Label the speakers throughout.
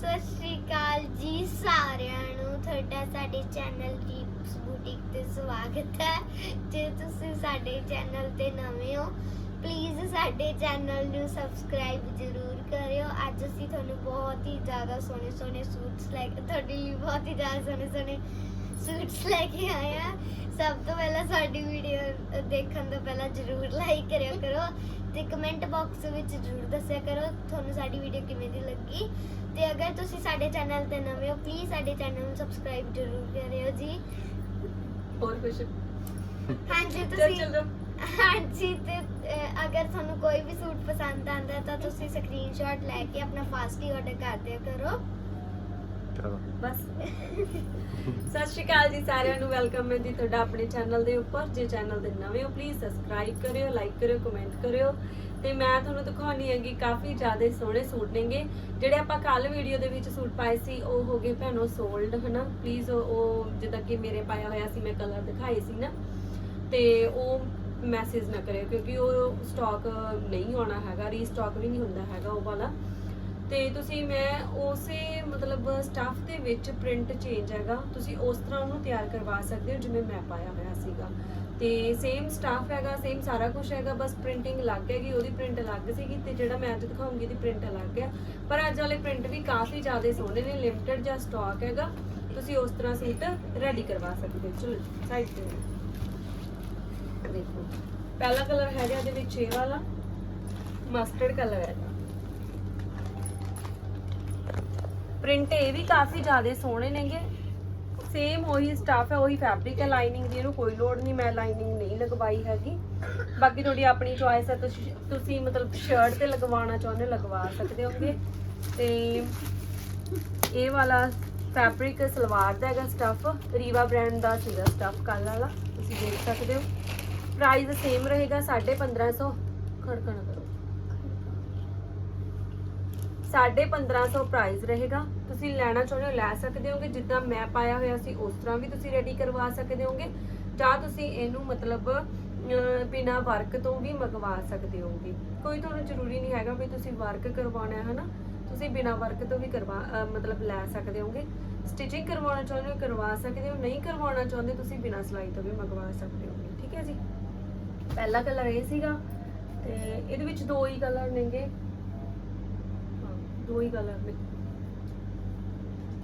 Speaker 1: ਸਤਿ ਸ਼੍ਰੀ ਅਕਾਲ ਜੀ ਸਾਰਿਆਂ ਨੂੰ। ਤੁਹਾਡਾ ਸਾਡੇ ਚੈਨਲ ਦੀਪਸ ਬੁਟੀਕ ਤੇ ਸਵਾਗਤ ਹੈ। ਜੇ ਤੁਸੀਂ ਸਾਡੇ ਚੈਨਲ ਤੇ ਨਵੇਂ ਹੋ ਪਲੀਜ਼ ਸਾਡੇ ਚੈਨਲ ਨੂੰ ਸਬਸਕ੍ਰਾਈਬ ਜ਼ਰੂਰ ਕਰਿਓ। ਅੱਜ ਅਸੀਂ ਤੁਹਾਨੂੰ ਬਹੁਤ ਹੀ ਜ਼ਿਆਦਾ ਸੋਹਣੇ ਸੋਹਣੇ ਸੂਟਸ ਲੈ ਕੇ ਤੁਹਾਡੇ ਲਈ ਬਹੁਤ ਹੀ ਜ਼ਿਆਦਾ ਸੋਹਣੇ ਸੋਹਣੇ ਸੂਟਸ ਲੈ ਕੇ ਆਏ ਆ ਸਭ ਤੋਂ ਪਹਿਲਾਂ ਸਾਡੀ ਵੀਡੀਓ ਦੇਖਣ ਤੋਂ ਪਹਿਲਾਂ ਜ਼ਰੂਰ ਲਾਈਕ ਕਰਿਆ ਕਰੋ ਤੇ ਕਮੈਂਟ ਬਾਕਸ ਵਿੱਚ ਜ਼ਰੂਰ ਦੱਸਿਆ ਕਰੋ ਤੁਹਾਨੂੰ ਸਾਡੀ ਵੀਡੀਓ ਕਿਵੇਂ ਦੀ ਲੱਗੀ। ਤੇ ਅਗਰ ਤੁਸੀਂ ਸਾਡੇ ਚੈਨਲ ਤੇ ਨਵੇਂ ਹੋ ਪਲੀਜ਼ ਸਾਡੇ ਚੈਨਲ ਨੂੰ ਸਬਸਕ੍ਰਾਈਬ ਜ਼ਰੂਰ ਕਰਿਓ ਜੀ।
Speaker 2: ਹੋਰ ਕੁਝ
Speaker 1: ਹਾਂਜੀ ਤੁਸੀਂ
Speaker 2: ਚੱਲੋ।
Speaker 1: ਹਾਂਜੀ ਤੇ ਅਗਰ ਤੁਹਾਨੂੰ ਕੋਈ ਵੀ ਸੂਟ ਪਸੰਦ ਆਂਦਾ ਤਾਂ ਤੁਸੀਂ ਸਕਰੀਨਸ਼ਾਟ ਲੈ ਕੇ ਆਪਣਾ ਫਾਸਟ ਆਰਡਰ ਕਰ ਦਿਆ ਕਰੋ।
Speaker 2: ਬਸ। ਸਤਿ ਸ਼੍ਰੀ ਅਕਾਲ ਜੀ ਸਾਰਿਆਂ ਨੂੰ, ਵੈਲਕਮ ਹੈ ਜੀ ਤੁਹਾਡਾ ਆਪਣੇ ਚੈਨਲ ਦੇ ਉੱਪਰ। ਜੇ ਚੈਨਲ ਦੇ ਨਵੇਂ ਹੋ ਪਲੀਜ਼ ਸਬਸਕ੍ਰਾਈਬ ਕਰਿਓ ਲਾਈਕ ਕਰਿਓ ਕਮੈਂਟ ਕਰਿਓ। ਤੇ ਮੈਂ ਤੁਹਾਨੂੰ ਦਿਖਾਉਣੀ ਹੈਗੀ ਕਾਫੀ ਜ਼ਿਆਦਾ ਸੋਹਣੇ ਸੂਟ ਨੇਗੇ। ਜਿਹੜੇ ਆਪਾਂ ਕੱਲ ਵੀਡੀਓ ਦੇ ਵਿੱਚ ਸੂਟ ਪਾਏ ਸੀ, ਉਹ ਹੋ ਗਏ ਭੈਣੋ ਸੋਲਡ ਹਨਾ? ਪਲੀਜ਼ ਉਹ ਜਿੱਦਾਂ ਕਿ ਮੇਰੇ ਪਾਇਆ ਹੋਇਆ ਸੀ, ਮੈਂ ਕਲਰ ਦਿਖਾਏ ਸੀ ਨਾ। ਤੇ ਉਹ ਮੈਸੇਜ ਨਾ ਕਰਿਓ, ਕਿਉਂਕਿ ਉਹ ਸਟਾਕ ਨਹੀਂ ਆਉਣਾ ਹੈਗਾ ਰੀਸਟਾਕ ਵੀ ਨਹੀਂ ਹੁੰਦਾ ਹੈਗਾ ਉਹ ਵਾਲਾ। ਤੇ ਤੁਸੀਂ ਮੈਂ ਉਸੇ ਮਤਲਬ ਸਟਾਫ ਦੇ ਵਿੱਚ ਪ੍ਰਿੰਟ ਚੇਂਜ ਹੈਗਾ। ਤੁਸੀਂ ਉਸ ਤਰ੍ਹਾਂ ਉਹਨੂੰ ਤਿਆਰ ਕਰਵਾ ਸਕਦੇ ਹੋ ਜਿਵੇਂ ਮੈਂ ਪਾਇਆ ਹੋਇਆ ਸੀਗਾ। ਤੇ ਸੇਮ ਸਟਾਫ ਹੈਗਾ ਸੇਮ ਸਾਰਾ ਕੁਝ ਹੈਗਾ, ਬਸ ਪ੍ਰਿੰਟਿੰਗ ਅਲੱਗ ਹੈਗੀ ਉਹਦੀ ਪ੍ਰਿੰਟ ਅਲੱਗ ਸੀਗੀ ਤੇ ਜਿਹੜਾ ਮੈਂ ਅੱਜ ਦਿਖਾਉਂਗੀ ਦੀ ਪ੍ਰਿੰਟ ਅਲੱਗ ਹੈ ਪਰ ਅੱਜ ਵਾਲੇ ਪ੍ਰਿੰਟ ਵੀ ਕਾਫੀ ਜ਼ਿਆਦਾ ਸੋਹਣੇ ਨੇ ਲਿਮਟਿਡ ਜਿਹਾ ਸਟਾਕ ਹੈਗਾ। ਤੁਸੀਂ ਉਸ ਤਰ੍ਹਾਂ ਸੂਟ ਰੈਡੀ ਕਰਵਾ ਸਕਦੇ ਹੋ। ਚਲੋ ਸਾਈਡ ਤੇ ਦੇਖੋ। ਪਹਿਲਾ ਕਲਰ ਹੈਗਾ ਇਹਦੇ ਵਿੱਚ ਇਹ ਵਾਲਾ। ਮਸਟਰਡ ਕਲਰ ਹੈ। ਪ੍ਰਿੰਟ ਇਹ ਵੀ ਕਾਫੀ ਜ਼ਿਆਦਾ ਸੋਹਣੇ ਨੇਗੇ। ਸੇਮ ਉਹੀ ਸਟਾਫ ਹੈ, ਉਹੀ ਫੈਬਰਿਕ ਹੈ ਲਾਈਨਿੰਗ ਦੀ ਇਹਨੂੰ ਕੋਈ ਲੋੜ ਨਹੀਂ, ਮੈਂ ਲਾਈਨਿੰਗ ਨਹੀਂ ਲਗਵਾਈ ਹੈਗੀ। ਬਾਕੀ ਤੁਹਾਡੀ ਆਪਣੀ ਚੁਆਇਸ ਹੈ, ਤੁਸੀਂ ਤੁਸੀਂ ਮਤਲਬ ਸ਼ਰਟ ਤੇ ਲਗਵਾਉਣਾ ਚਾਹੁੰਦੇ ਲਗਵਾ ਸਕਦੇ ਹੋਗੇ ਤੇ ਇਹ ਵਾਲਾ ਫੈਬਰਿਕ ਸਲਵਾਰ ਦਾ ਹੈਗਾ ਸਟਫ ਰੀਵਾ ਬ੍ਰਾਂਡ ਦਾ ਸੀਗਾ ਸਟਫ ਕੱਲ ਵਾਲਾ, ਤੁਸੀਂ ਦੇਖ ਸਕਦੇ ਹੋ। ਪ੍ਰਾਈਸ ਸੇਮ ਰਹੇਗਾ 1550 ਖੜਕਣ ਕਰੋ। 1550 ਪ੍ਰਾਈਸ ਰਹੇਗਾ। ਤੁਸੀਂ ਲੈਣਾ ਚਾਹੁੰਦੇ ਹੋ ਲੈ ਸਕਦੇ ਹੋਗੇ। ਜਿੱਦਾਂ ਮੈਂ ਪਾਇਆ ਹੋਇਆ ਸੀ ਉਸ ਤਰ੍ਹਾਂ ਵੀ ਤੁਸੀਂ ਰੈਡੀ ਕਰਵਾ ਸਕਦੇ ਹੋਗੇ। ਜਾਂ ਤੁਸੀਂ ਇਹਨੂੰ ਮਤਲਬ ਅਹ, ਬਿਨਾਂ ਵਰਕ ਤੋਂ ਵੀ ਮੰਗਵਾ ਸਕਦੇ ਹੋਗੇ। ਕੋਈ ਤੁਹਾਨੂੰ ਜ਼ਰੂਰੀ ਨਹੀਂ ਹੈਗਾ ਵੀ ਤੁਸੀਂ ਵਰਕ ਕਰਵਾਉਣਾ ਹੈ ਹਨਾ? ਤੁਸੀਂ ਬਿਨਾਂ ਵਰਕ ਤੋਂ ਵੀ ਕਰਵਾ ਮਤਲਬ ਲੈ ਸਕਦੇ ਹੋਗੇ। ਸਟਿਚਿੰਗ ਕਰਵਾਉਣਾ ਚਾਹੁੰਦੇ ਹੋ ਕਰਵਾ ਸਕਦੇ ਹੋ। ਨਹੀਂ ਕਰਵਾਉਣਾ ਚਾਹੁੰਦੇ ਤੁਸੀਂ ਬਿਨਾਂ ਸਿਲਾਈ ਤੋਂ ਵੀ ਮੰਗਵਾ ਸਕਦੇ ਹੋਗੇ। ਠੀਕ ਹੈ ਜੀ? ਪਹਿਲਾ ਕਲਰ ਇਹ ਸੀਗਾ ਤੇ ਇਹਦੇ ਵਿੱਚ ਦੋ ਹੀ ਕਲਰ ਨੇਗੇ। ਦੋ ਹੀ ਕਲਰ ਨੇ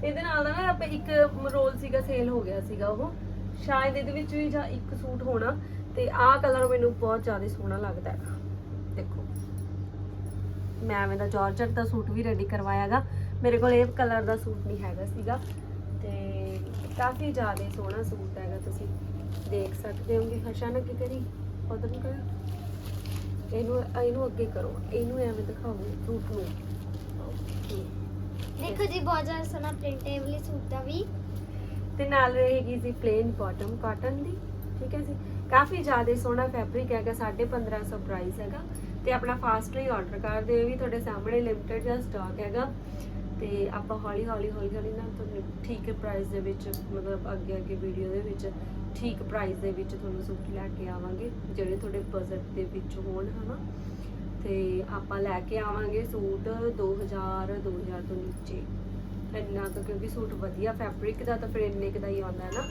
Speaker 2: ਇਹਦੇ ਨਾਲ ਨਾ ਆਪਾਂ ਇੱਕ ਰੋਲ ਸੀਗਾ, ਸੇਲ ਹੋ ਗਿਆ ਸੀਗਾ ਉਹ। ਸ਼ਾਇਦ ਇਹਦੇ ਵਿੱਚ ਵੀ ਜਾਂ ਇੱਕ ਸੂਟ ਹੋਣਾ ਤੇ ਆਹ ਕਲਰ ਮੈਨੂੰ ਬਹੁਤ ਜ਼ਿਆਦਾ ਸੋਹਣਾ ਲੱਗਦਾ ਹੈ। ਦੇਖੋ। ਮੈਂ ਐਵੇਂ ਦਾ ਜਾਰਜਟ ਦਾ ਸੂਟ ਵੀ ਰੈਡੀ ਕਰਵਾਇਆਗਾ ਮੇਰੇ ਕੋਲ ਇਹ ਕਲਰ ਦਾ ਸੂਟ ਨਹੀਂ ਹੈਗਾ ਸੀਗਾ ਤੇ ਕਾਫੀ ਜ਼ਿਆਦਾ ਸੋਹਣਾ ਸੂਟ ਹੈਗਾ, ਤੁਸੀਂ ਦੇਖ ਸਕਦੇ ਹੋਗੇ। ਹਸ਼ਾਨਾ ਕੀ ਕਰੀ ਉਧਰ ਨੂੰ ਕਰੋ ਇਹਨੂੰ ਇਹਨੂੰ ਅੱਗੇ ਕਰੋ। ਇਹਨੂੰ ਐਵੇਂ ਦਿਖਾਓ ਸੂਟ ਨੂੰ
Speaker 1: ਦੇਖੋ ਜੀ, ਬਹੁਤ ਜ਼ਿਆਦਾ ਸੋਹਣਾ ਪ੍ਰਿੰਟੇਬਲ ਸੂਟ ਦਾ ਵੀ।
Speaker 2: ਤੇ ਨਾਲ ਰਹੇਗੀ ਜੀ ਪਲੇਨ ਬਾਟਮ ਕਾਟਨ ਦੀ, ਠੀਕ ਹੈ ਜੀ? ਕਾਫੀ ਜ਼ਿਆਦਾ ਸੋਹਣਾ ਫੈਬਰਿਕ ਹੈਗਾ 1550 ਪ੍ਰਾਈਸ ਹੈਗਾ। ਤੇ ਆਪਣਾ ਫਾਸਟ ਹੀ ਆਰਡਰ ਕਰ ਦਿਓ ਵੀ ਤੁਹਾਡੇ ਸਾਹਮਣੇ ਲਿਮਟਿਡ ਜਿਹਾ ਸਟਾਕ ਹੈਗਾ। ਤੇ ਆਪਾਂ ਹੌਲੀ ਹੌਲੀ ਹੌਲੀ ਹੌਲੀ ਨਾ ਤੁਹਾਨੂੰ ਠੀਕ ਪ੍ਰਾਈਸ ਦੇ ਵਿੱਚ, ਮਤਲਬ ਅੱਗੇ ਅੱਗੇ ਵੀਡੀਓ ਦੇ ਵਿੱਚ ਠੀਕ ਪ੍ਰਾਈਸ ਦੇ ਵਿੱਚ ਤੁਹਾਨੂੰ ਸੂਟ ਲੈ ਕੇ ਆਵਾਂਗੇ, ਜਿਹੜੇ ਤੁਹਾਡੇ ਬਜਟ ਦੇ ਵਿੱਚ ਹੋਣ, ਹਨਾ? ਤੇ ਆਪਾਂ ਲੈ ਕੇ ਆਵਾਂਗੇ ਸੂਟ 2000 2000 ਤੋਂ ਨੀਚੇ। ਇੰਨਾ ਕੁ ਕਿਉਂਕਿ ਸੂਟ ਵਧੀਆ ਫੈਬਰਿਕ ਦਾ ਤਾਂ ਫਿਰ ਇੰਨੇ ਕੁ ਦਾ ਹੀ ਆਉਂਦਾ ਹੈ ਨਾ।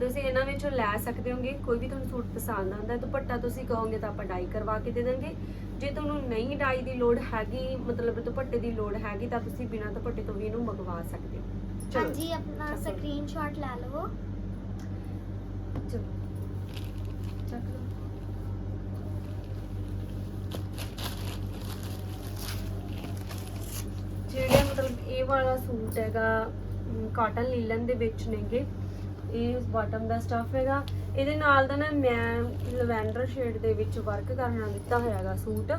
Speaker 2: ਤੁਸੀਂ ਇਹਨਾਂ ਵਿੱਚੋਂ ਲੈ ਸਕਦੇ ਹੋਗੇ ਕੋਈ ਵੀ ਤੁਹਾਨੂੰ ਸੂਟ ਪਸੰਦ ਆਉਂਦਾ ਹੈ ਦੁਪੱਟਾ ਤੁਸੀਂ ਕਹੋਗੇ ਤਾਂ ਆਪਾਂ ਡਾਈ ਕਰਵਾ ਕੇ ਦੇ ਦਾਂਗੇ। ਜੇ ਤੁਹਾਨੂੰ ਨਹੀਂ ਡਾਈ ਦੀ ਲੋੜ ਹੈਗੀ ਮਤਲਬ ਦੁਪੱਟੇ ਦੀ ਲੋੜ ਹੈਗੀ ਤਾਂ ਤੁਸੀਂ ਬਿਨਾਂ ਦੁਪੱਟੇ ਤੋਂ ਵੀ ਇਹਨੂੰ ਮੰਗਵਾ ਸਕਦੇ ਹੋ।
Speaker 1: ਹਾਂਜੀ ਆਪਣਾ। ਸਕਰੀਨਸ਼ਾਟ ਲੈ ਲਵੋ
Speaker 2: ਚਲੋ ਚੱਕ ਲਓ ਜਿਹੜੇ ਮਤਲਬ ਇਹ ਵਾਲਾ ਸੂਟ ਹੈਗਾ ਕਾਟਨ ਲੀਲਨ ਦੇ ਵਿੱਚ ਨੇਗੇ। ਇਹ ਬਾਟਮ ਦਾ ਸਟਫ ਹੈਗਾ। ਇਹਦੇ ਨਾਲ ਦਾ ਨਾ ਮੈਂ ਲਵੈਂਡਰ ਸ਼ੇਡ ਦੇ ਵਿੱਚ ਵਰਕ ਕਰਨਾ ਦਿੱਤਾ ਹੋਇਆ ਹੈਗਾ ਸੂਟ।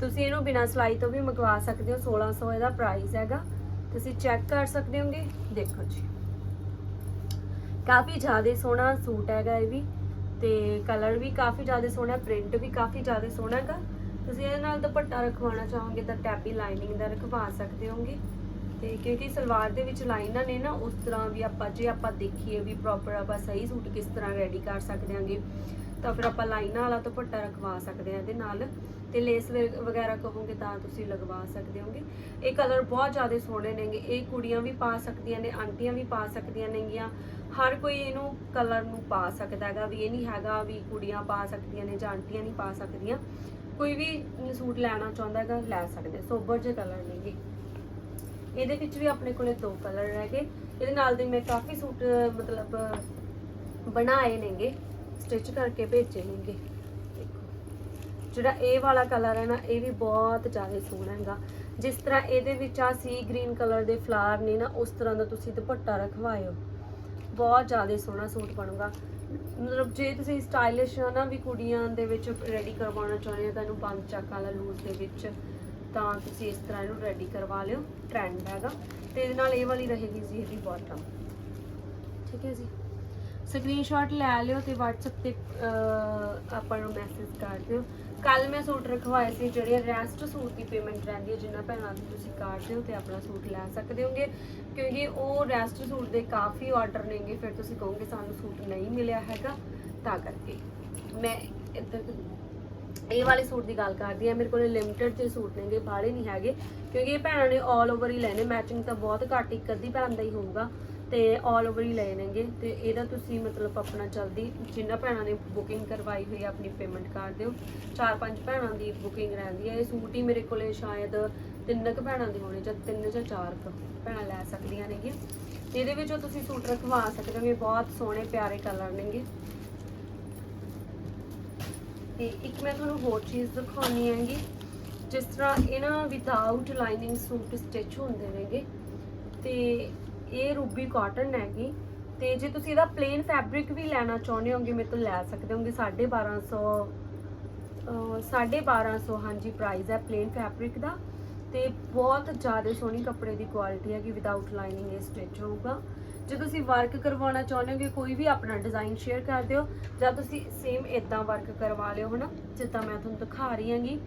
Speaker 2: ਤੁਸੀਂ ਇਹਨੂੰ ਬਿਨਾਂ ਸਿਲਾਈ ਤੋਂ ਵੀ ਮੰਗਵਾ ਸਕਦੇ ਹੋ 1600 ਇਹਦਾ ਪ੍ਰਾਈਸ ਹੈਗਾ। ਤੁਸੀਂ ਚੈੱਕ ਕਰ ਸਕਦੇ ਹੋਗੇ, ਦੇਖੋ ਜੀ। ਕਾਫੀ ਜ਼ਿਆਦਾ ਸੋਹਣਾ ਸੂਟ ਹੈਗਾ ਇਹ ਵੀ। ਤੇ ਕਲਰ ਵੀ ਕਾਫੀ ਜ਼ਿਆਦਾ ਸੋਹਣਾ ਪ੍ਰਿੰਟ ਵੀ ਕਾਫੀ ਜ਼ਿਆਦਾ ਸੋਹਣਾ ਹੈਗਾ। ਤੁਸੀਂ ਇਹਦੇ ਨਾਲ ਦੁਪੱਟਾ ਰਖਵਾਉਣਾ ਚਾਹੋਗੇ ਤਾਂ ਟੈਪੀ ਲਾਈਨਿੰਗ ਦਾ ਰਖਵਾ ਸਕਦੇ ਹੋਗੇ। ਤੇ ਕਿਉਂਕਿ ਸਲਵਾਰ ਦੇ ਵਿੱਚ ਲਾਈਨਾਂ ਨੇ ਨਾ, ਉਸ ਤਰ੍ਹਾਂ ਵੀ ਆਪਾਂ, ਜੇ ਆਪਾਂ ਦੇਖੀਏ ਵੀ ਪ੍ਰੋਪਰ ਆਪਾਂ ਸਹੀ ਸੂਟ ਕਿਸ ਤਰ੍ਹਾਂ ਰੈਡੀ ਕਰ ਸਕਦੇ ਹਾਂਗੇ, ਤਾਂ ਫਿਰ ਆਪਾਂ ਲਾਈਨਾਂ ਵਾਲਾ ਦੁਪੱਟਾ ਰਖਵਾ ਸਕਦੇ ਆ ਇਹਦੇ ਨਾਲ। ਤੇ ਲੇਸ ਵ- ਵਗੈਰਾ ਕਹੋਗੇ ਤਾਂ ਤੁਸੀਂ ਲਗਵਾ ਸਕਦੇ ਹੋਗੇ। ਇਹ ਕਲਰ ਬਹੁਤ ਜ਼ਿਆਦਾ ਸੋਹਣੇ ਨੇਗੇ। ਇਹ ਕੁੜੀਆਂ ਵੀ ਪਾ ਸਕਦੀਆਂ ਨੇ, ਆਂਟੀਆਂ ਵੀ ਪਾ ਸਕਦੀਆਂ ਨੇਗੀਆਂ। ਹਰ ਕੋਈ ਇਹਨੂੰ ਕਲਰ ਨੂੰ ਪਾ ਸਕਦਾ ਹੈਗਾ ਵੀ ਇਹ ਨਹੀਂ ਹੈਗਾ ਵੀ ਕੁੜੀਆਂ ਪਾ ਸਕਦੀਆਂ ਨੇ ਜਾਂ ਆਂਟੀਆਂ ਨਹੀਂ ਪਾ ਸਕਦੀਆਂ। ਕੋਈ ਵੀ ਸੂਟ ਲੈਣਾ ਚਾਹੁੰਦਾ ਹੈਗਾ, ਲੈ ਸਕਦੇ ਸੋਬਰ ਜਿਹੇ ਕਲਰ ਨੇਗੇ। ਇਹਦੇ ਵਿੱਚ ਵੀ ਆਪਣੇ ਕੋਲੇ ਦੋ ਕਲਰ ਰਹਿ ਗਏ ਇਹਦੇ ਨਾਲ ਦੇ ਮੈਂ ਕਾਫੀ ਸੂਟ, ਮਤਲਬ, ਬਣਾਏ ਨੇਗੇ। ਸਟਿਚ ਕਰਕੇ ਭੇਜੇ ਨੇਗੇ। ਜਿਹੜਾ ਇਹ ਵਾਲਾ ਕਲਰ ਹੈ ਨਾ, ਇਹ ਵੀ ਬਹੁਤ ਜ਼ਿਆਦਾ ਸੋਹਣਾ ਹੈਗਾ। ਜਿਸ ਤਰ੍ਹਾਂ ਇਹਦੇ ਵਿੱਚ ਆ ਸੀ ਗ੍ਰੀਨ ਕਲਰ ਦੇ ਫਲਾਰ ਨੇ ਨਾ, ਉਸ ਤਰ੍ਹਾਂ ਦਾ ਤੁਸੀਂ ਦੁਪੱਟਾ ਰਖਵਾਇਓ। ਬਹੁਤ ਜ਼ਿਆਦਾ ਸੋਹਣਾ ਸੂਟ ਬਣੂਗਾ। ਮਤਲਬ ਜੇ ਤੁਸੀਂ ਸਟਾਈਲਿਸ਼ ਨਾ ਵੀ ਕੁੜੀਆਂ ਦੇ ਵਿੱਚ ਰੈਡੀ ਕਰਵਾਉਣਾ ਚਾਹੁੰਦੇ ਹੋ, ਤੁਹਾਨੂੰ ਇਹਨੂੰ ਬੰਦ ਚੱਕ ਵਾਲਾ ਲੂਜ਼ ਦੇ ਵਿੱਚ। ਤਾਂ ਤੁਸੀਂ ਇਸ ਤਰ੍ਹਾਂ ਇਹਨੂੰ ਰੈਡੀ ਕਰਵਾ ਲਿਓ ਟ੍ਰੈਂਡ ਹੈਗਾ। ਤੇ ਇਹਦੇ ਨਾਲ ਇਹ ਵਾਲੀ ਰਹੇਗੀ ਜੀ ਇਹਦੀ ਬਾਟਮ ਠੀਕ ਹੈ ਜੀ? ਸਕਰੀਨਸ਼ਾਟ ਲੈ ਲਿਓ ਤੇ WhatsApp ਤੇ ਆਪਾਂ ਨੂੰ ਮੈਸੇਜ ਕਰ ਦਿਓ। ਕੱਲ ਮੈਂ ਸੂਟ ਰਖਵਾਏ ਸੀ, ਜਿਹੜੇ ਰੈਸਟ ਸੂਟ ਦੀ ਪੇਮੈਂਟ ਰਹਿੰਦੀ ਹੈ ਜਿੰਨਾ ਭੈਣਾਂ ਦੀ ਤੁਸੀਂ ਕਰਦੇ ਹੋ ਤੇ ਆਪਣਾ ਸੂਟ ਲੈ ਸਕਦੇ ਹੋਗੇ। ਕਿਉਂਕਿ ਉਹ ਰੈਸਟ ਸੂਟ ਦੇ ਕਾਫੀ ਆਰਡਰ ਨੇਗੇ, ਫਿਰ ਤੁਸੀਂ ਕਹੋਗੇ ਸਾਨੂੰ ਸੂਟ ਨਹੀਂ ਮਿਲਿਆ ਹੈਗਾ, ਤਾਂ ਕਰਕੇ। ਮੈਂ ਇੱਧਰ ਇਹ ਵਾਲੇ ਸੂਟ ਦੀ ਗੱਲ ਕਰਦੀ ਆ ਮੇਰੇ ਕੋਲ ਲਿਮਟਿਡ ਜਿਹੇ ਸੂਟ ਨੇਗੇ, ਬਾਹਲੇ ਨਹੀਂ ਹੈਗੇ। ਕਿਉਂਕਿ ਇਹ ਭੈਣਾਂ ਨੇ 올 ਓਵਰ ਹੀ ਲੈਣੇ ਮੈਚਿੰਗ ਤਾਂ ਬਹੁਤ ਘੱਟ ਇੱਕ ਅੱਧੀ ਭੈਣ ਦਾ ਹੀ ਹੋਊਗਾ। ਤੇ 올 ਓਵਰ ਹੀ ਲਏ ਨੇਗੇ। ਤੇ ਇਹਦਾ ਤੁਸੀਂ ਮਤਲਬ ਆਪਣਾ ਜਲਦੀ ਜਿੰਨਾ ਭੈਣਾਂ ਨੇ ਬੁਕਿੰਗ ਕਰਵਾਈ ਹੋਈ ਆਪਣੀ ਪੇਮੈਂਟ ਕਰ ਦਿਓ ਚਾਰ ਪੰਜ ਭੈਣਾਂ ਦੀ ਬੁਕਿੰਗ ਰਹਿੰਦੀ ਹੈ ਇਹ ਸੂਟ ਹੀ ਮੇਰੇ ਕੋਲੇ ਸ਼ਾਇਦ ਤਿੰਨ ਕੁ ਭੈਣਾਂ ਦੇ ਹੋਣੇ, ਜਾਂ ਤਿੰਨ ਜਾਂ ਚਾਰ ਕੁ ਭੈਣਾਂ ਲੈ ਸਕਦੀਆਂ ਨੇਗੀਆਂ। ਇਹਦੇ ਵਿੱਚੋਂ ਤੁਸੀਂ ਸੂਟ ਰਖਵਾ ਸਕਦੇ ਹੋਗੇ ਬਹੁਤ ਸੋਹਣੇ ਪਿਆਰੇ ਕਲਰ ਨੇਗੇ। ਤੇ ਇੱਕ ਮੈਂ ਤੁਹਾਨੂੰ ਹੋਰ ਚੀਜ਼ ਦਿਖਾਉਣੀ ਹੈਗੀ, ਜਿਸ ਤਰ੍ਹਾਂ ਇਹ ਨਾ ਵਿਦਆਊਟ ਲਾਈਨਿੰਗ ਸੂਟ ਸਟਿਚ ਹੁੰਦੇ ਨੇਗੇ, ਤੇ ਇਹ ਰੂਬੀ ਕਾਟਨ ਹੈਗੀ, ਤੇ ਜੇ ਤੁਸੀਂ ਇਹਦਾ ਪਲੇਨ ਫੈਬਰਿਕ ਵੀ ਲੈਣਾ ਚਾਹੁੰਦੇ ਹੋਗੇ, ਮੇਰੇ ਤੋਂ ਲੈ ਸਕਦੇ ਹੋਗੇ 1250 ਅਹ 1250 ਹਾਂਜੀ ਪ੍ਰਾਈਸ ਹੈ ਪਲੇਨ ਫੈਬਰਿਕ ਦਾ, ਤੇ ਬਹੁਤ ਜ਼ਿਆਦਾ ਸੋਹਣੀ ਕੱਪੜੇ ਦੀ ਕੁਆਲਿਟੀ ਹੈਗੀ ਵਿਦਆਊਟ ਲਾਈਨਿੰਗ ਇਹ ਸਟਿਚ ਹੋਊਗਾ। ਜੇ ਤੁਸੀਂ ਵਰਕ ਕਰਵਾਉਣਾ ਚਾਹੁੰਦੇ ਹੋਗੇ, ਕੋਈ ਵੀ ਆਪਣਾ ਡਿਜ਼ਾਈਨ ਸ਼ੇਅਰ ਕਰ ਦਿਓ, ਜਾਂ ਤੁਸੀਂ ਸੇਮ ਇਦਾਂ ਵਰਕ ਕਰਵਾ ਲਿਓ, ਹਨਾ? ਜਿੱਦਾਂ ਮੈਂ ਤੁਹਾਨੂੰ ਦਿਖਾ ਰਹੀ ਹਾਂਗੀ,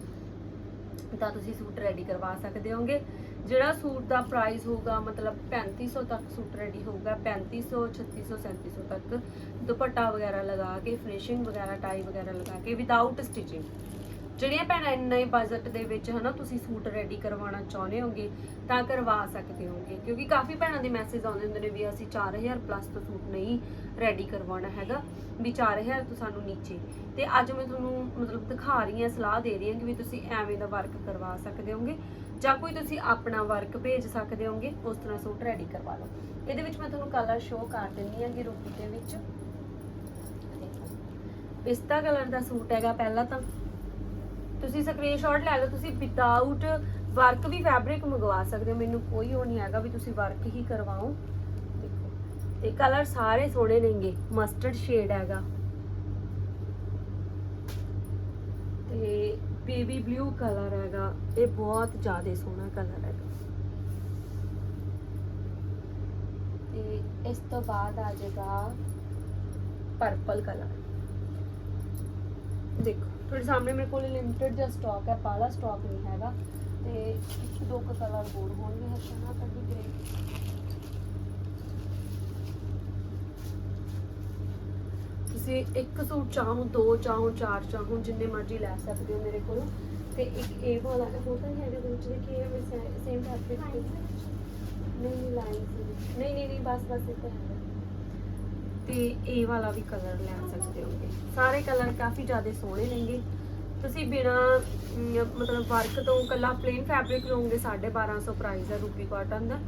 Speaker 2: ਤਾਂ ਤੁਸੀਂ ਸੂਟ ਰੈਡੀ ਕਰਵਾ ਸਕਦੇ ਹੋਗੇ। ਜਿਹੜਾ ਸੂਟ ਦਾ ਪ੍ਰਾਈਸ ਹੋਊਗਾ, ਮਤਲਬ 3500 ਤੱਕ ਸੂਟ ਰੈਡੀ ਹੋਊਗਾ 3500 3600 3700 ਤੱਕ। ਦੁਪੱਟਾ ਵਗੈਰਾ ਲਗਾ ਕੇ ਫਿਨਿਸ਼ਿੰਗ ਵਗੈਰਾ ਟਾਈ ਵਗੈਰਾ ਲਗਾ ਕੇ ਵਿਦਆਊਟ ਸਟਿਚਿੰਗ ਜਿਹੜੀਆਂ ਭੈਣਾਂ ਇੰਨੇ ਬਜਟ ਦੇ ਵਿੱਚ ਹਨਾ ਤੁਸੀਂ ਸੂਟ ਰੈਡੀ ਕਰਵਾਉਣਾ ਚਾਹੁੰਦੇ ਹੋਗੇ, ਤਾਂ ਕਰਵਾ ਸਕਦੇ ਹੋਗੇ। ਕਿਉਂਕਿ ਕਾਫੀ ਭੈਣਾਂ ਦੇ ਮੈਸੇਜ ਆਉਂਦੇ ਹੁੰਦੇ ਨੇ ਵੀ ਅਸੀਂ 4000 ਪਲੱਸ ਤੋਂ ਸੂਟ ਨਹੀਂ ਰੈਡੀ ਕਰਵਾਉਣਾ ਹੈਗਾ, ਵੀ 4000 ਤੋਂ ਸਾਨੂੰ ਨੀਚੇ। ਤੇ ਅੱਜ ਮੈਂ ਤੁਹਾਨੂੰ ਮਤਲਬ ਦਿਖਾ ਰਹੀ ਹਾਂ, ਸਲਾਹ ਦੇ ਰਹੀ ਹਾਂ ਕਿ ਵੀ ਤੁਸੀਂ ਐਵੇਂ ਦਾ ਵਰਕ ਕਰਵਾ ਸਕਦੇ ਹੋਗੇ, ਜਾਂ ਕੋਈ ਤੁਸੀਂ ਆਪਣਾ ਵਰਕ ਭੇਜ ਸਕਦੇ ਹੋਗੇ, ਉਸ ਤਰ੍ਹਾਂ ਸੂਟ ਰੈਡੀ ਕਰਵਾ ਲਓ। ਇਹਦੇ ਵਿੱਚ ਮੈਂ ਤੁਹਾਨੂੰ ਕਲਰ ਸ਼ੋਅ ਕਰ ਦਿੰਦੀ ਹਾਂ ਕਿ ਰੂਪੀ ਦੇ ਵਿੱਚ। ਪਿਸਤਾ ਕਲਰ ਦਾ ਸੂਟ ਹੈਗਾ ਪਹਿਲਾਂ ਤਾਂ। ਤੁਸੀਂ ਸਕਰੀਨਸ਼ਾਟ ਲੈ ਲਓ, ਤੁਸੀਂ ਵਿਦਆਊਟ ਵਰਕ ਵੀ ਫੈਬਰਿਕ ਮੰਗਵਾ ਸਕਦੇ ਹੋ। ਮੈਨੂੰ ਕੋਈ ਉਹ ਨਹੀਂ ਹੈਗਾ ਵੀ ਤੁਸੀਂ ਵਰਕ ਹੀ ਕਰਵਾਓ। ਦੇਖੋ, ਤੇ ਕਲਰ ਸਾਰੇ ਸੋਹਣੇ ਨੇਗੇ ਮਸਟਰਡ ਸ਼ੇਡ ਹੈਗਾ। ਤੇ ਬੇਬੀ ਬਲੂ ਕਲਰ ਹੈਗਾ, ਇਹ ਬਹੁਤ ਜ਼ਿਆਦਾ ਸੋਹਣਾ ਕਲਰ ਹੈਗਾ। ਤੇ ਇਸ ਤੋਂ ਬਾਅਦ ਆ ਜਾਏਗਾ ਪਰਪਲ ਕਲਰ ਦੇਖੋ ਤੁਹਾਡੇ ਸਾਹਮਣੇ ਮੇਰੇ ਕੋਲ ਲਿਮਟਿਡ ਜਿਹਾ ਸਟਾਕ ਹੈ ਬਾਲਾ ਸਟਾਕ ਨਹੀਂ ਹੈਗਾ ਤੇ ਇੱਕ ਦੋ ਕੁ ਕਲਰ ਹੋਰ ਹੋਣਗੇ ਹਸ਼ਨਾ ਕੱਢੀ ਗ੍ਰੇ ਤੁਸੀਂ ਇੱਕ ਸੂਟ ਚਾਹੋ ਦੋ ਚਾਹੋ ਚਾਰ ਚਾਹੋ ਜਿੰਨੇ ਮਰਜ਼ੀ ਲੈ ਸਕਦੇ ਹੋ ਮੇਰੇ ਕੋਲ। ਤੇ ਇੱਕ ਇਹ ਵਾਲਾ ਹੋਰ ਤਾਂ ਨਹੀਂ ਹੈਗਾ ਇਹਦੇ ਵਿੱਚ ਦੇਖੀ ਇਹ ਸੇਮ ਫੈਬਰਿਕ ਨਹੀਂ ਨਹੀਂ ਲਾਈਨ ਨਹੀਂ ਨਹੀਂ ਨਹੀਂ ਬਸ ਬਸ ਇਹ ਤਾਂ ਹੈਗਾ ਤੇ ਇਹ ਵਾਲਾ ਵੀ ਕਲਰ ਲੈ ਸਕਦੇ ਹੋਗੇ। ਸਾਰੇ ਕਲਰ ਕਾਫੀ ਜ਼ਿਆਦਾ ਸੋਹਣੇ ਨੇਗੇ। ਤੁਸੀਂ ਬਿਨਾ ਮਤਲਬ ਵਰਕ ਤੋਂ ਕੱਲਾ ਪਲੇਨ ਫੈਬਰਿਕ ਲਓਗੇ 1250 ਪ੍ਰਾਈਸ ਹੈ ਰੂਪੀ ਕਾਟਨ ਦਾ।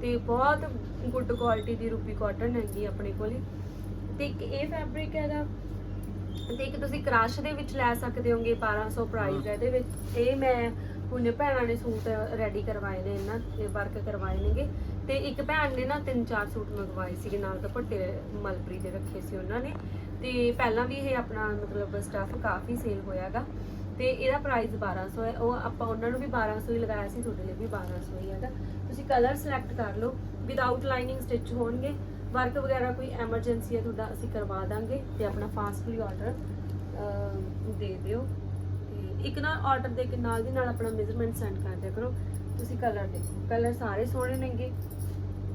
Speaker 2: ਤੇ ਬਹੁਤ ਗੁੱਡ ਕੁਆਲਿਟੀ ਦੀ ਰੂਪੀ ਕਾਟਨ ਹੈਗੀ ਆਪਣੇ ਕੋਲੇ। ਤੇ ਇੱਕ ਇਹ ਫੈਬਰਿਕ ਹੈਗਾ। ਤੇ ਇੱਕ ਤੁਸੀਂ ਕ੍ਰਸ਼ ਦੇ ਵਿੱਚ ਲੈ ਸਕਦੇ ਹੋਗੇ 1200 ਪ੍ਰਾਈਸ ਹੈ ਇਹਦੇ ਵਿੱਚ। ਇਹ ਮੈਂ ਹੁਣ ਭੈਣਾਂ ਨੇ ਸੂਟ ਰੈਡੀ ਕਰਵਾਏ ਨੇ, ਇਹਨਾਂ ਤੇ ਵਰਕ ਕਰਵਾਏ ਨੇਗੇ। ਤੇ ਇੱਕ ਭੈਣ ਨੇ ਨਾ ਤਿੰਨ ਚਾਰ ਸੂਟ ਮੰਗਵਾਏ ਸੀਗੇ, ਨਾਲ ਦੁਪੱਟੇ ਮਲਪਰੀ ਦੇ ਰੱਖੇ ਸੀ ਉਹਨਾਂ ਨੇ। ਤੇ ਪਹਿਲਾਂ ਵੀ ਇਹ ਆਪਣਾ ਮਤਲਬ ਸਟਾਫ ਕਾਫੀ ਸੇਲ ਹੋਇਆਗਾ। ਤੇ ਇਹਦਾ ਪ੍ਰਾਈਸ 1200 ਹੈ। ਉਹ ਆਪਾਂ ਉਹਨਾਂ ਨੂੰ ਵੀ 1200 ਹੀ ਲਗਾਇਆ ਸੀ, ਤੁਹਾਡੇ ਲਈ ਵੀ 1200 ਹੀ ਹੈਗਾ। ਤੁਸੀਂ ਕਲਰ ਸਿਲੈਕਟ ਕਰ ਲਓ। ਵਿਦਆਊਟ ਲਾਈਨਿੰਗ ਸਟਿਚ ਹੋਣਗੇ। ਵਰਕ ਵਗੈਰਾ ਕੋਈ ਐਮਰਜੈਂਸੀ ਹੈ ਤੁਹਾਡਾ, ਅਸੀਂ ਕਰਵਾ ਦਾਂਗੇ ਤੇ ਆਪਣਾ ਫਾਸਟਲੀ ਆਰਡਰ ਦੇ ਦਿਓ। ਤੇ ਇੱਕ ਨਾ ਆਰਡਰ ਦੇ ਨਾਲ ਦੀ ਨਾਲ ਆਪਣਾ ਮੇਜਰਮੈਂਟ ਸੈਂਡ ਕਰ ਦਿਆ ਕਰੋ। ਤੁਸੀਂ ਕਲਰ ਦੇਖੋ ਕਲਰ ਸਾਰੇ ਸੋਹਣੇ ਨੇਗੇ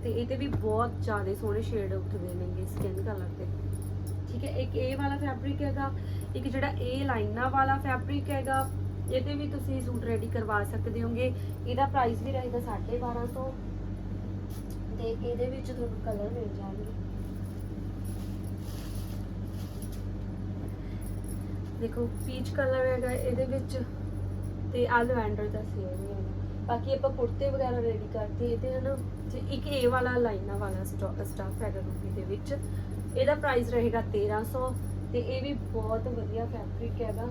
Speaker 2: ਤੇ ਇਹਦੇ ਵੀ ਬਹੁਤ ਜ਼ਿਆਦਾ ਸੋਹਣੇ ਸ਼ੇਡ ਉੱਠਦੇ ਨੇਗੇ ਸਕਿਨ ਕਲਰ ਤੇ। ਠੀਕ ਠੀਕ ਹੈ, ਇੱਕ ਇਹ ਵਾਲਾ ਫੈਬਰਿਕ ਹੈਗਾ, ਇੱਕ ਜਿਹੜਾ ਇਹ ਲਾਈਨਾਂ ਵਾਲਾ ਫੈਬਰਿਕ ਹੈਗਾ, ਇਹਦੇ ਵੀ ਤੁਸੀਂ ਸੂਟ ਰੈਡੀ ਕਰਵਾ ਸਕਦੇ ਹੋਗੇ। ਇਹਦਾ ਪ੍ਰਾਈਸ ਵੀ ਰਹੇਗਾ 1250 ਤੇ ਇਹਦੇ ਵਿੱਚ ਤੁਹਾਨੂੰ ਕਲਰ ਮਿਲ ਜਾਣਗੇ। ਦੇਖੋ ਪੀਚ ਕਲਰ ਹੈਗਾ ਇਹਦੇ ਵਿੱਚ ਤੇ ਆ ਲਵੈਂਡਰ ਦਾ ਸੇਮ ਹੀ ਹੈਗਾ। ਬਾਕੀ ਆਪਾਂ ਕੁੜਤੇ ਵਗੈਰਾ ਰੈਡੀ ਕਰਦੇ ਇਹਦੇ ਹਨ ਤੇ ਇੱਕ ਇਹ ਵਾਲਾ ਲਾਈਨਾਂ ਵਾਲਾ ਸਟਾਫ ਹੈਗਾ ਰੂਬੀ ਦੇ ਵਿੱਚ। ਇਹਦਾ ਪ੍ਰਾਈਸ ਰਹੇਗਾ 1300 ਤੇ ਇਹ ਵੀ ਬਹੁਤ ਵਧੀਆ ਫੈਬਰਿਕ ਹੈਗਾ।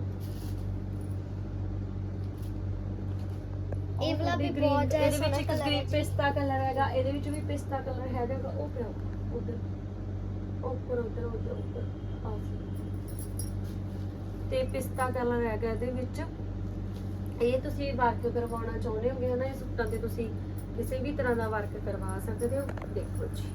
Speaker 1: ਇਹ ਵਾਲਾ ਵੀ ਬਹੁਤ ਜ਼ਿਆਦਾ
Speaker 2: ਇਹਦੇ ਵਿੱਚ ਇੱਕ
Speaker 1: ਹੈ।
Speaker 2: ਗ੍ਰੀਨ। ਪਿਸਤਾ ਕਲਰ ਹੈਗਾ ਇਹਦੇ ਵਿੱਚ ਵੀ ਪਿਸਤਾ ਕਲਰ ਹੈਗਾ ਉਹ ਪਿਆ ਉਧਰ। ਉੱਪਰ ਉਧਰ ਉਧਰ ਉੱਪਰ ਤੇ ਪਿਸਤਾ ਕਲਰ ਹੈਗਾ ਇਹਦੇ ਵਿੱਚ। ਇਹ ਤੁਸੀਂ ਵਰਕ ਕਰਵਾਉਣਾ ਚਾਹੁੰਦੇ ਹੋਗੇ ਹਨਾ, ਇਹ ਸੂਟਾਂ ਤੇ ਤੁਸੀਂ ਕਿਸੇ ਵੀ ਤਰ੍ਹਾਂ ਦਾ ਵਰਕ ਕਰਵਾ ਸਕਦੇ ਹੋ, ਦੇਖੋ ਜੀ।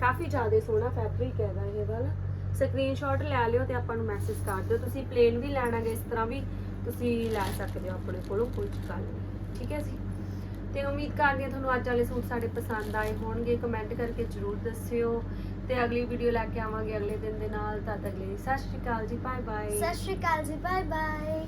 Speaker 2: ਕਾਫੀ ਜ਼ਿਆਦਾ ਸੋਹਣਾ ਫੈਬਰਿਕ ਹੈਗਾ ਇਹ ਵਾਲਾ। ਸਕਰੀਨਸ਼ਾਟ ਲੈ ਲਿਓ ਤੇ ਆਪਾਂ ਨੂੰ ਮੈਸੇਜ ਕਰ ਦਿਓ। ਤੁਸੀਂ ਪਲੇਨ ਵੀ ਲੈਣਾ ਇਸ ਤਰ੍ਹਾਂ ਵੀ ਤੁਸੀਂ ਲੈ ਸਕਦੇ ਹੋ ਆਪਣੇ ਕੋਲੋਂ, ਕੋਈ ਗੱਲ ਠੀਕ ਹੈ ਜੀ? ਤੇ ਉਮੀਦ ਕਰਦੀ ਹਾਂ ਤੁਹਾਨੂੰ ਅੱਜ ਵਾਲੇ ਸੂਟ ਸਾਡੇ ਪਸੰਦ ਆਏ ਹੋਣਗੇ। ਕਮੈਂਟ ਕਰਕੇ ਜਰੂਰ ਦੱਸਿਓ। ਤੇ ਅਗਲੀ ਵੀਡੀਓ ਲੈ ਕੇ ਆਵਾਂਗੇ ਅਗਲੇ ਦਿਨ ਦੇ ਨਾਲ। ਤਦ ਤੱਕ ਲਈ ਸਤਿ ਸ਼੍ਰੀ ਅਕਾਲ ਜੀ ਬਾਏ ਬਾਏ
Speaker 1: ਸਤਿ ਸ਼੍ਰੀ ਅਕਾਲ ਜੀ ਬਾਏ ਬਾਏ